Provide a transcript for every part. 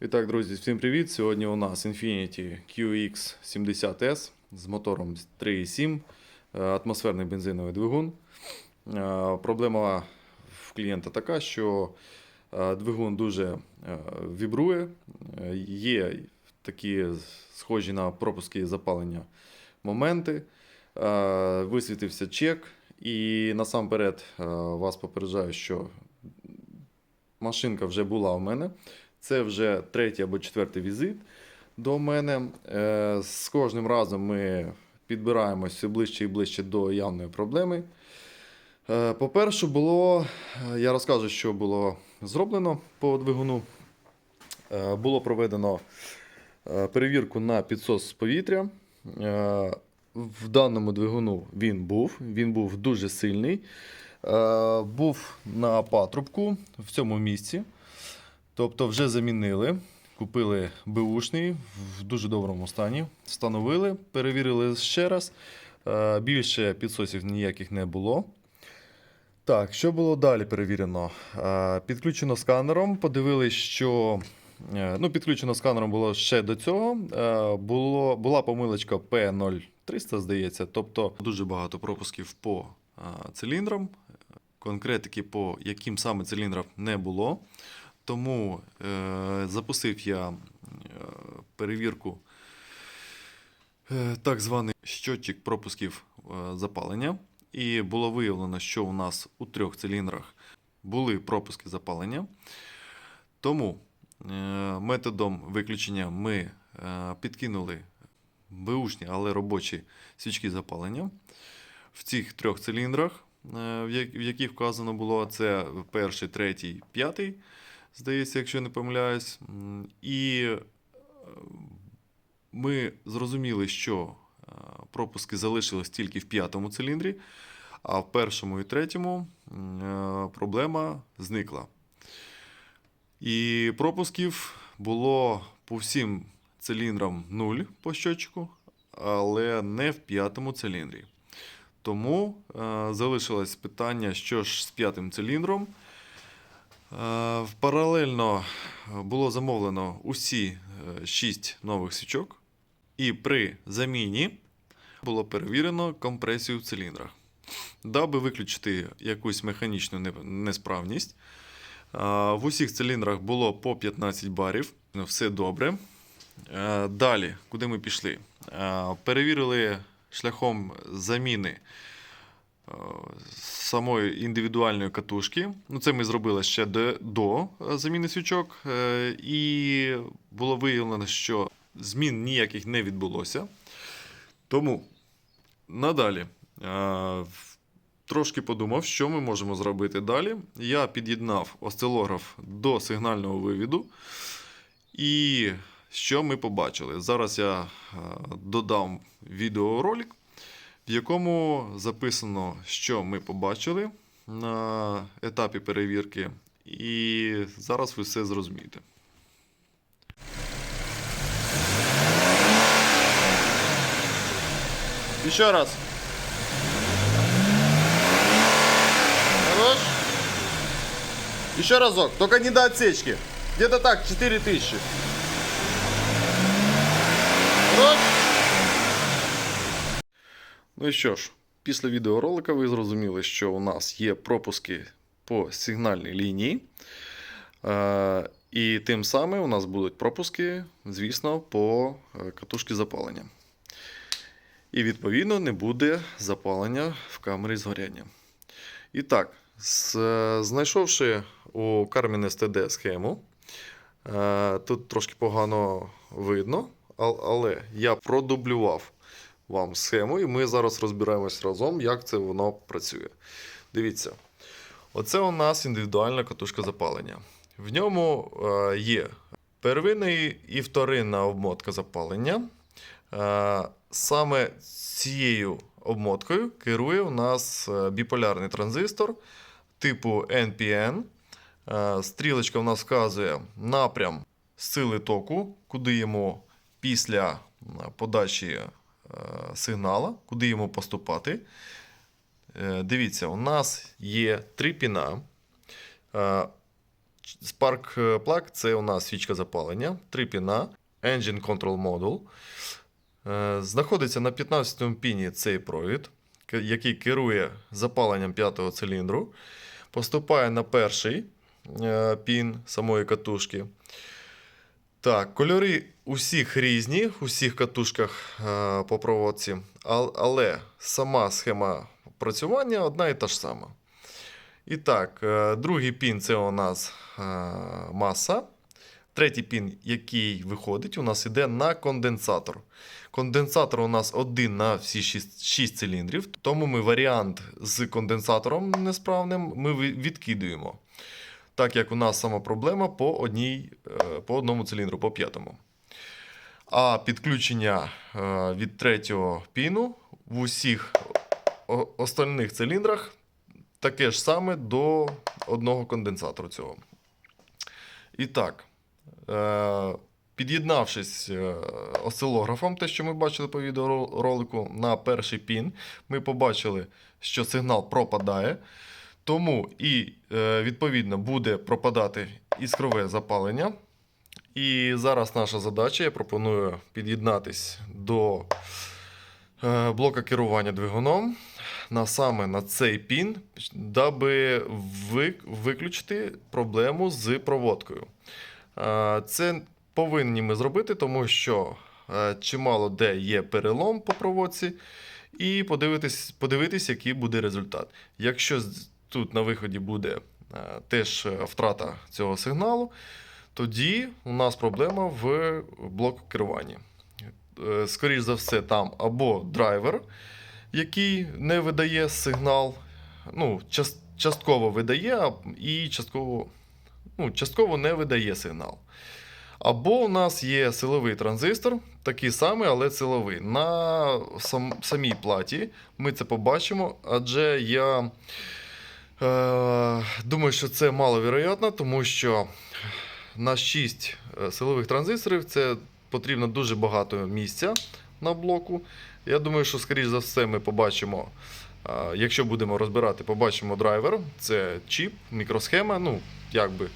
І друзі, всім привіт! Сьогодні у нас Infiniti QX70S з мотором 3.7, е, атмосферний бензиновий двигун. Е, Проблема в клієнта така, що е, двигун дуже вібрує, є такі схожі на пропуски запалення моменти. Висвітився чек, і насамперед вас попереджаю, що машинка вже була у мене. Це вже третій або четвертий візит до мене. Е, З кожним разом ми підбираємось все ближче і ближче до явної проблеми. Е, По-перше, було, е, я розкажу, що було зроблено по двигуну. Було проведено перевірку на підсос повітря. Е, В даному двигуну він був, він був дуже сильний. Був на патрубку в цьому місці. Тобто вже замінили, купили беушний в дуже доброму стані, встановили, перевірили ще раз. Е, Більше підсосів ніяких не було. Так, що було далі перевірено? Е, Підключено сканером, подивились, що е, ну, підключено сканером було ще до цього. Було, була помилочка P0300, здається, тобто дуже багато пропусків по циліндрам. Конкретики по яким саме циліндрам не було. Тому е, запустив я е, перевірку е, так званий щотчик пропусків е, запалення. І було виявлено, що у нас у трьох циліндрах були пропуски запалення. Тому е, методом виключення ми е, підкинули беушні, але робочі свічки запалення в цих трьох циліндрах, е, в як- в яких вказано було це перший, третій, п'ятий здається, якщо не помиляюсь. І е, ми зрозуміли, що е, пропуски залишились тільки в п'ятому циліндрі, а в першому і третьому е, проблема зникла. І пропусків було по всім циліндрам 0 по щотчику, але не в п'ятому циліндрі. Тому залишилось питання, що ж з п'ятим циліндром. Е, Паралельно було замовлено усі 6 нових свічок, і при заміні було перевірено компресію в циліндрах. Даби виключити якусь механічну несправність. е, В усіх циліндрах було по 15 барів, все добре. Е, Далі, куди ми пішли? Е, Перевірили шляхом заміни е, самої індивідуальної катушки. Ну, це ми зробили ще до, до е, заміни свічок. Е, І було виявлено, що змін ніяких не відбулося. Тому надалі е, трошки подумав, що ми можемо зробити далі. Я під'єднав осцилограф до сигнального вивіду. І що ми побачили? Зараз я е, додам відеоролик, в якому записано, що ми побачили на етапі перевірки, і зараз ви все зрозумієте. Еще раз. Хорош. Еще разок, только не до отсечки. Где-то так, 4000. Хорош. Ну і що ж, після відеоролика ви зрозуміли, що у нас є пропуски по сигнальній лінії. Е, і тим самим у нас будуть пропуски, звісно, по е, катушці запалення. І відповідно не буде запалення в камері згоряння. І так, знайшовши у Carmin STD схему, е, тут трошки погано видно, але я продублював вам схему, і ми зараз розбираємось разом, як це воно працює. Дивіться, оце у нас індивідуальна катушка запалення. В ньому е, є первинна і- вторинна обмотка запалення. Е, Саме цією обмоткою керує у нас е, біполярний транзистор типу NPN. Стрілочка у нас вказує напрям сили току, куди йому після подачі сигнала, куди йому поступати. Е, Дивіться, у нас є три піна. Е, Spark Plug це у нас свічка запалення, три піна, Engine Control Module. Е, Знаходиться на 15-му піні цей провід, який керує запаленням п'ятого циліндру. Поступає на перший е, пін самої катушки. Так, кольори усіх різні, у всіх катушках е, по проводці, але сама схема працювання одна і та ж сама. І так, е, другий пін це у нас е, маса. Третій пін, який виходить, у нас іде на конденсатор. Конденсатор у нас один на всі 6, 6 циліндрів, тому ми варіант з конденсатором несправним ми відкидуємо. Так як у нас сама проблема по, одній, по одному циліндру, по п'ятому. А підключення е, від третього піну в усіх остальних циліндрах таке ж саме до одного конденсатору цього. І так, е, під'єднавшись е, осцилографом, те, що ми бачили по відеоролику, на перший пін, ми побачили, що сигнал пропадає. Тому і відповідно буде пропадати іскрове запалення. І зараз наша задача, я пропоную під'єднатись до е, блока керування двигуном на саме на цей пін, даби виключити проблему з проводкою. Е, Це повинні ми зробити, тому що е, чимало де є перелом по проводці, і подивитись, подивитись, який буде результат. Якщо тут на виході буде теж втрата цього сигналу, тоді у нас проблема в блоку керування. Е, Скоріш за все, там або драйвер, який не видає сигнал, ну, частково видає і частково, ну, частково не видає сигнал. Або у нас є силовий транзистор, такий самий, але силовий. На сам, самій платі ми це побачимо, адже я е, думаю, що це маловероятно, тому що на 6 силових транзисторів це потрібно дуже багато місця на блоку. Я думаю, що, скоріш за все, ми побачимо, е, якщо будемо розбирати, побачимо драйвер, це чіп, мікросхема, ну, якби.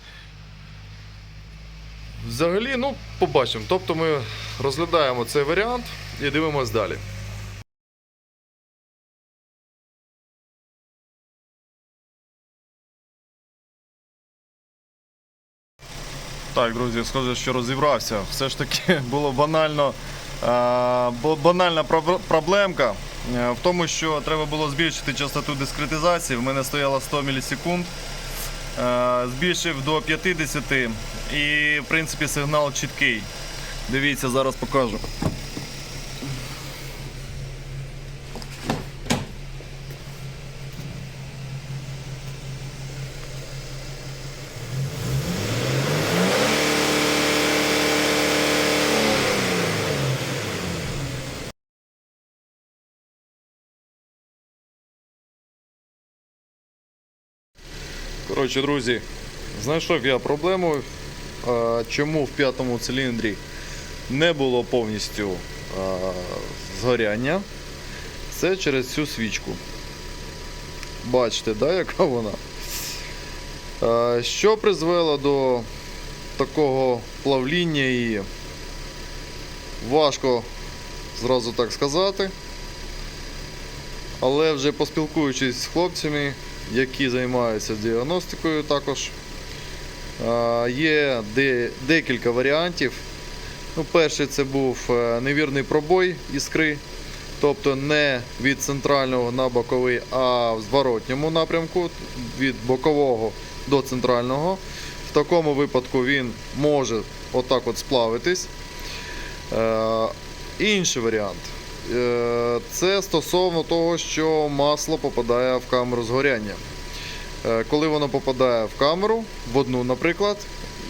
Взагалі, ну, побачимо. Тобто ми розглядаємо цей варіант і дивимось далі. Так, друзі, схоже, що розібрався. Все ж таки було банально, банальна проблемка е, в тому, що треба було збільшити частоту дискретизації. В мене стояло 100 мілісекунд. Е, Збільшив до 50 і, в принципі, сигнал чіткий. Дивіться, зараз покажу. Коротше, друзі, знайшов я проблему, е, чому в п'ятому циліндрі не було повністю е, згоряння. Це через цю свічку. Бачите, да, яка вона? Е, Що призвело до такого плавління і важко зразу так сказати. Але вже поспілкуючись з хлопцями, які займаються діагностикою також, є декілька варіантів. Ну, перший це був е, невірний пробой іскри, тобто не від центрального на боковий, а в зворотньому напрямку, від бокового до центрального. В такому випадку він може отак от сплавитись. Е, Інший варіант. Е, Це стосовно того, що масло попадає в камеру згоряння. Е, Коли воно попадає в камеру, в одну, наприклад,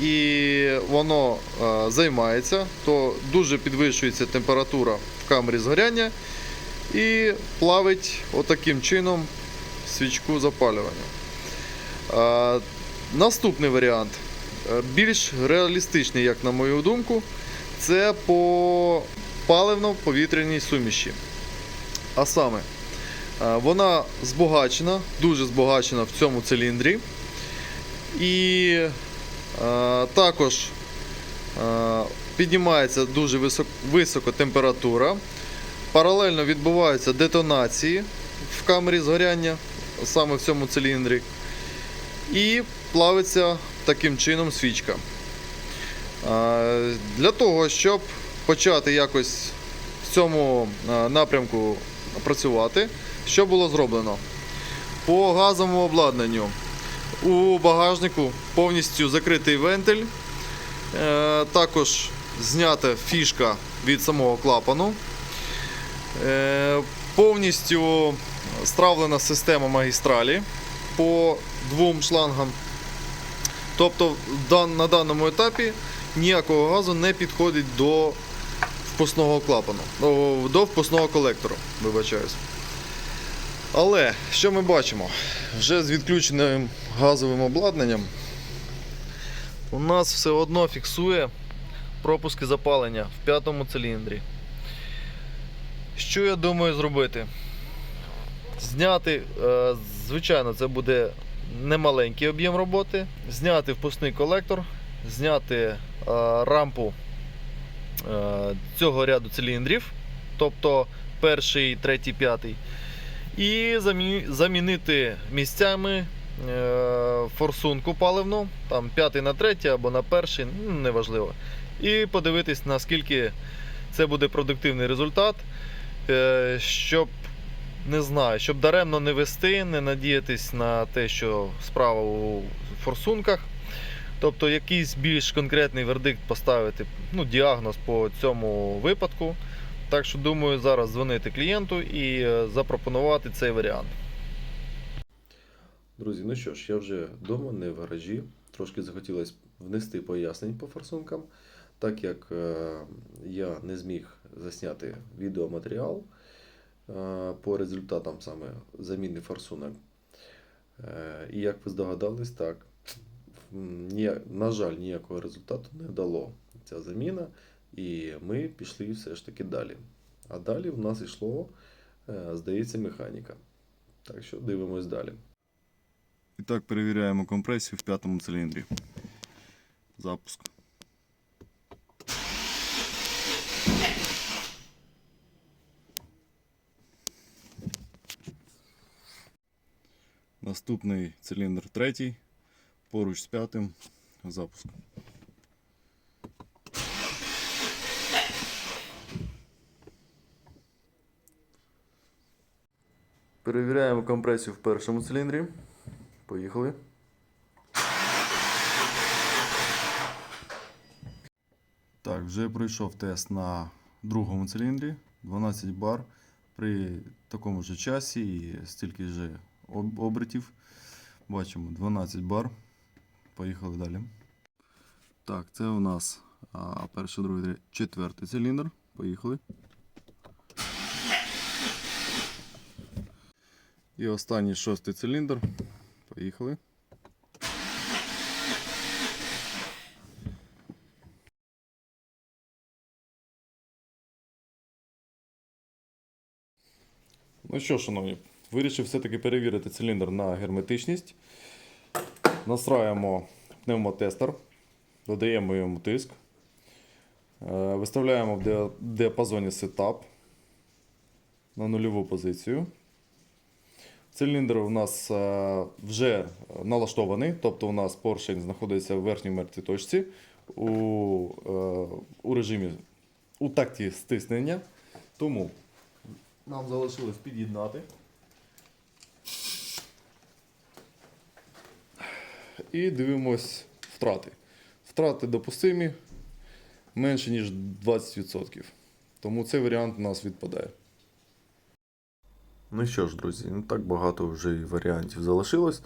і воно е, займається, то дуже підвищується температура в камері згоряння і плавить отаким чином свічку запалювання. Наступний варіант, більш реалістичний, як на мою думку, це по паливно-повітряній суміші. А саме, е, вона збагачена, дуже збагачена в цьому циліндрі. І Е, Також е, піднімається дуже висок, висока температура. Паралельно відбуваються детонації в камері згоряння, саме в цьому циліндрі. І плавиться таким чином свічка. Е, Для того, щоб почати якось в цьому е, напрямку працювати, що було зроблено? По газовому обладнанню у багажнику повністю закритий вентиль, е, також знята фішка від самого клапану, е, повністю стравлена система магістралі по двом шлангам. Тобто на даному етапі ніякого газу не підходить до впускного клапану, до впускного колектору, вибачаюсь. Але що ми бачимо? Вже з відключеним газовим обладнанням у нас все одно фіксує пропуски запалення в п'ятому циліндрі. Що я думаю зробити? Зняти, е, звичайно, це буде немаленький об'єм роботи. Зняти впускний колектор, зняти е, рампу цього ряду циліндрів, тобто перший, третій, п'ятий. І замі- замінити місцями е, форсунку паливну, там п'ятий на третій або на перший, ну, неважливо. І подивитись, наскільки це буде продуктивний результат, е, щоб не знаю, щоб даремно не вести, не надіятись на те, що справа у форсунках. Тобто якийсь більш конкретний вердикт поставити, ну, діагноз по цьому випадку. Так що думаю зараз дзвонити клієнту і е, запропонувати цей варіант. Друзі, ну що ж, я вже вдома, не в гаражі. Трошки захотілося внести пояснень по форсункам, так як е, я не зміг засняти відеоматеріал е, по результатам саме заміни форсунок. І як ви здогадались, так, на жаль, ніякого результату не дало ця заміна, і ми пішли все ж таки далі. А далі в нас йшло, е, здається, механіка. Так що дивимось далі. І так перевіряємо компресію в п'ятому циліндрі. Запуск. Наступний циліндр третій, поруч з п'ятим. Запуск. Перевіряємо компресію в першому циліндрі. Поїхали. Так, вже пройшов тест на другому циліндрі. 12 бар при такому ж часі і стільки ж об- обертів. Бачимо 12 бар. Поїхали далі. Так, це у нас а, перший, другий, четвертий циліндр. Поїхали. І останній шостий циліндр. Поїхали. Ну що, шановні, вирішив все-таки перевірити циліндр на герметичність. Настраюємо пневмотестер, додаємо йому тиск. Е, Виставляємо в діа- діапазоні Setup на нульову позицію. Циліндр у нас е, вже налаштований, тобто у нас поршень знаходиться в верхній мертвій точці у, е, у режимі у такті стиснення. Тому нам залишилось під'єднати. І дивимось втрати. Втрати допустимі менше, ніж 20%. Тому цей варіант у нас відпадає. Ну що ж, друзі, не так багато вже і варіантів залишилось,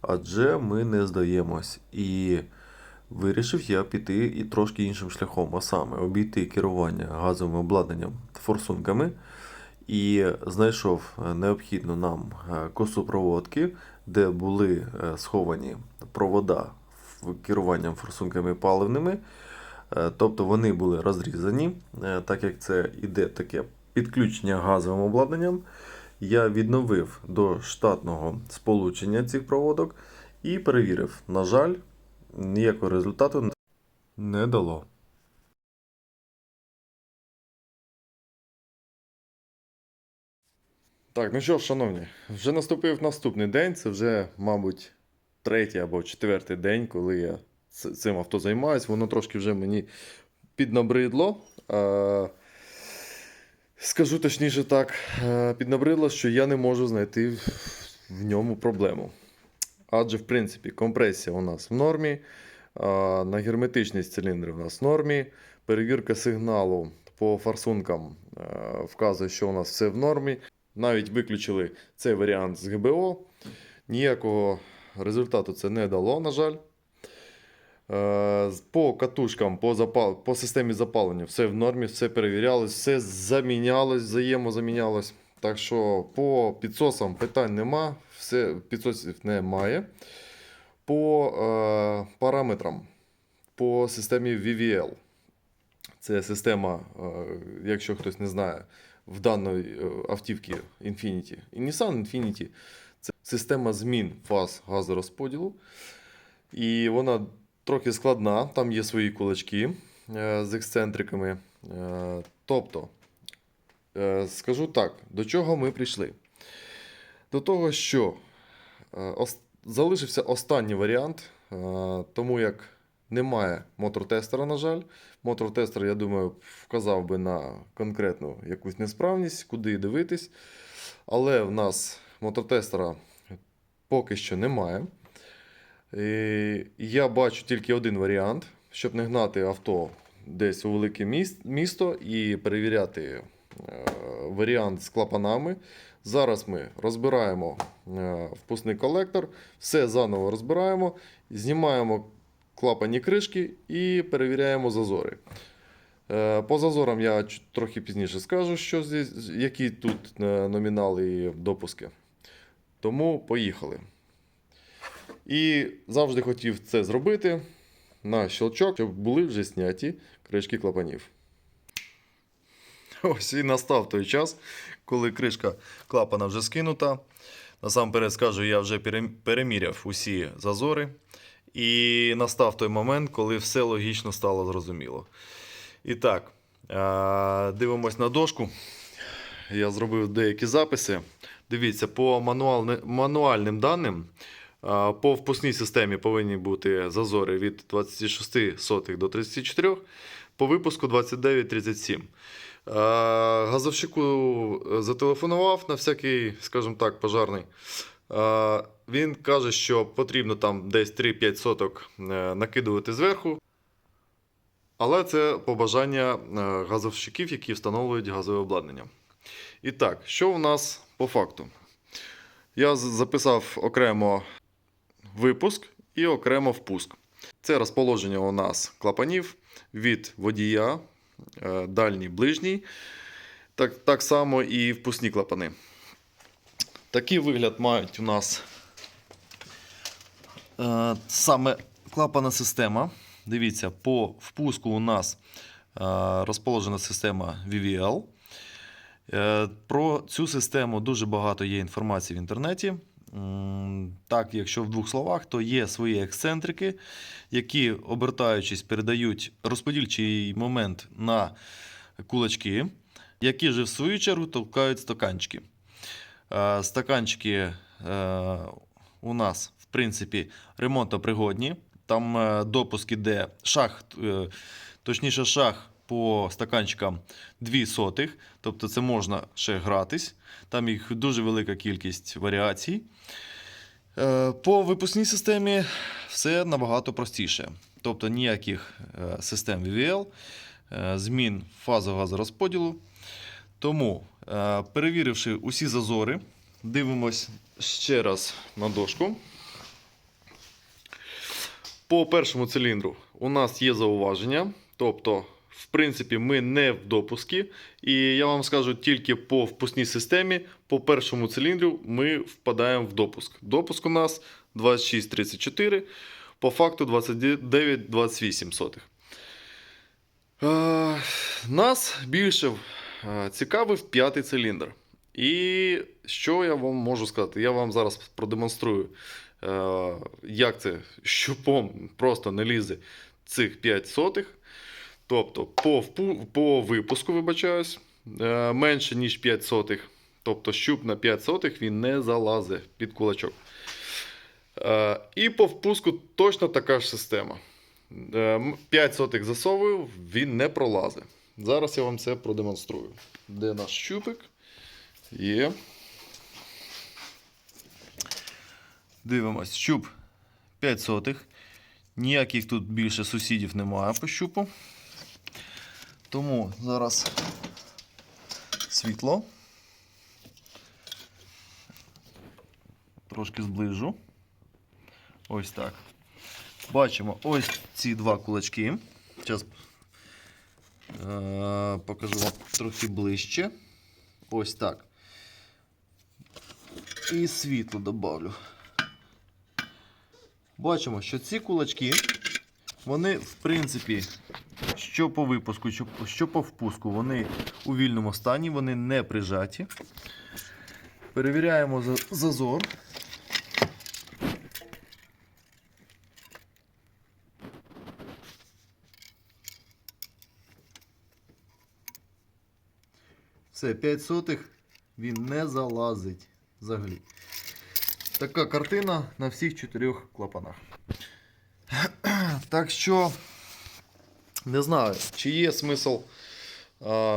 адже ми не здаємось. І вирішив я піти і трошки іншим шляхом, а саме обійти керування газовим обладнанням форсунками. І знайшов е, необхідну нам е, косу проводки, де були е, сховані провода керуванням форсунками паливними. Е, Тобто вони були розрізані, е, так як це іде таке підключення газовим обладнанням. Я відновив до штатного сполучення цих проводок і перевірив. На жаль, ніякого результату не дало. Так, ну що ж, шановні, вже наступив наступний день. Це вже, мабуть, третій або четвертий день, коли я цим авто займаюся. Воно трошки вже мені піднабридло. Скажу точніше так, піднабридло, що я не можу знайти в, в ньому проблему. Адже, в принципі, компресія у нас в нормі, на герметичність циліндрів у нас в нормі, перевірка сигналу по форсункам вказує, що у нас все в нормі. Навіть виключили цей варіант з ГБО. Ніякого результату це не дало, на жаль. Е, По катушкам, по, запал... по системі запалення все в нормі, все перевірялось, все замінялось, взаємозамінялось. Так що по підсосам питань нема, все, підсосів немає. По е, параметрам, по системі VVL. Це система, е, якщо хтось не знає, в даної е, автівки Infiniti і Nissan Infiniti це система змін фаз газорозподілу. І вона трохи складна, там є свої кулачки е, з ексцентриками. Е, Тобто, е, скажу так, до чого ми прийшли? До того, що залишився останній варіант, тому як немає мотор-тестера, на жаль. Мотор-тестер, я думаю, вказав би на конкретну якусь несправність, куди дивитись. Але в нас мототестера поки що немає. І я бачу тільки один варіант, щоб не гнати авто десь у велике місто і перевіряти е, варіант з клапанами. Зараз ми розбираємо е, впускний колектор, все заново розбираємо, знімаємо клапані кришки і перевіряємо зазори. Е, По зазорам я трохи пізніше скажу, що які тут номінали і допуски. Тому поїхали. І завжди хотів це зробити на щелчок, щоб були вже зняті кришки клапанів. Ось і настав той час, коли кришка клапана вже скинута. Насамперед скажу, я вже переміряв усі зазори. І настав той момент, коли все логічно стало зрозуміло. І так, дивимось на дошку. Я зробив деякі записи. Дивіться, по мануальним даним, е, по впускній системі повинні бути зазори від 26 сотих до 34, по випуску 29-37. Е, Газовщику зателефонував на всякий, скажімо так, пожарний. Е, Він каже, що потрібно там десь 3-5 соток е, накидувати зверху. Але це побажання е, газовщиків, які встановлюють газове обладнання. І так, що у нас по факту? Я записав окремо випуск і окремо впуск. Це розположення у нас клапанів від водія, е, дальній, ближній. Так, так само і впускні клапани. Такий вигляд мають у нас е, саме клапана система. Дивіться, по впуску у нас е, розположена система VVL. Е, Про цю систему дуже багато є інформації в інтернеті. Так, якщо в двох словах, то є свої ексцентрики, які, обертаючись, передають розподільчий момент на кулачки, які же в свою чергу толкають стаканчики. Е, Стаканчики е, у нас, в принципі, ремонтопригодні. Там допуск іде шах, точніше, шах по стаканчикам 2 сотих, тобто це можна ще гратись. Там їх дуже велика кількість варіацій. Е, По випускній системі все набагато простіше. Тобто ніяких е, систем VVL, е, змін фази газорозподілу. Тому, перевіривши усі зазори, дивимось ще раз на дошку. По першому циліндру у нас є зауваження. Тобто, в принципі, ми не в допуску. І я вам скажу, тільки по впускній системі, по першому циліндру ми впадаємо в допуск. Допуск у нас 26,34, по факту 29,28 сотих. Е, Нас більше е, цікавив п'ятий циліндр. І що я вам можу сказати? Я вам зараз продемонструю е, як це щупом просто не лізе цих 5 сотих. Тобто по, по випуску, вибачаюсь, е, менше, ніж 5 сотих. Тобто щуп на 5 сотих він не залазить під кулачок. Е, і по впуску точно така ж система. 5 сотих засовую, він не пролазить. Зараз я вам це продемонструю. Де наш щупик? Є. Дивимось, щуп 5 сотих. Ніяких тут більше сусідів немає по щупу. Тому зараз світло. Трошки зближу. Ось так. Бачимо ось ці два кулачки. Зараз е- покажу вам трохи ближче. Ось так. І світло добавлю. Бачимо, що ці кулачки, вони, в принципі, що по випуску, що, по впуску, вони у вільному стані, вони не прижаті. Перевіряємо зазор. Все, 5 сотих він не залазить взагалі. Така картина на всіх чотирьох клапанах. Так що, не знаю, чи є смисл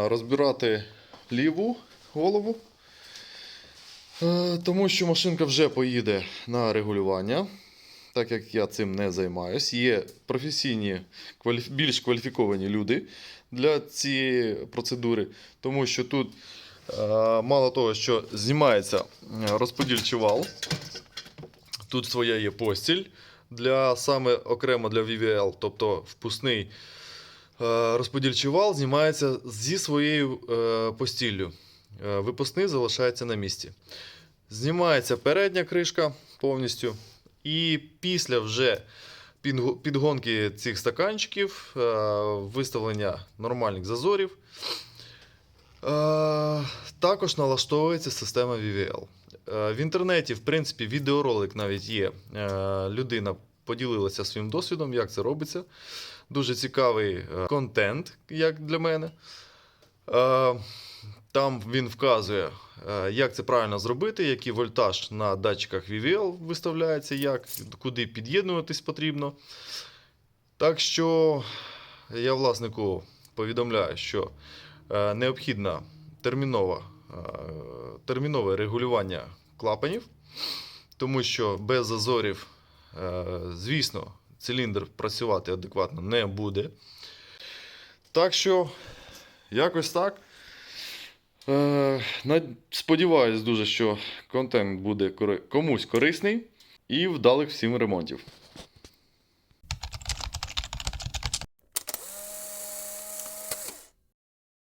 розбирати ліву голову. Е, тому що машинка вже поїде на регулювання. Так як я цим не займаюсь. Є професійні, більш кваліфіковані люди для цієї процедури. Тому що тут е, мало того, що знімається е, розподільчий вал. Тут своя є постіль для саме окремо для VVL, тобто впускний розподільчий вал знімається зі своєю е, постіллю. Е, Випускний залишається на місці. Знімається передня кришка повністю. І після вже підгонки цих стаканчиків, е, виставлення нормальних зазорів, е, також налаштовується система VVL. Е, В інтернеті, в принципі, відеоролик навіть є. Е, Людина поділилася своїм досвідом, як це робиться. Дуже цікавий е, контент, як для мене. Е, Там він вказує, е, як це правильно зробити, який вольтаж на датчиках VVL виставляється, як, куди під'єднуватись потрібно. Так що я власнику повідомляю, що е, необхідна термінова, е, термінове регулювання клапанів, тому що без зазорів, звісно, циліндр працювати адекватно не буде. Так що, якось так. Е, Сподіваюсь дуже, що контент буде комусь корисний і вдалих всім ремонтів.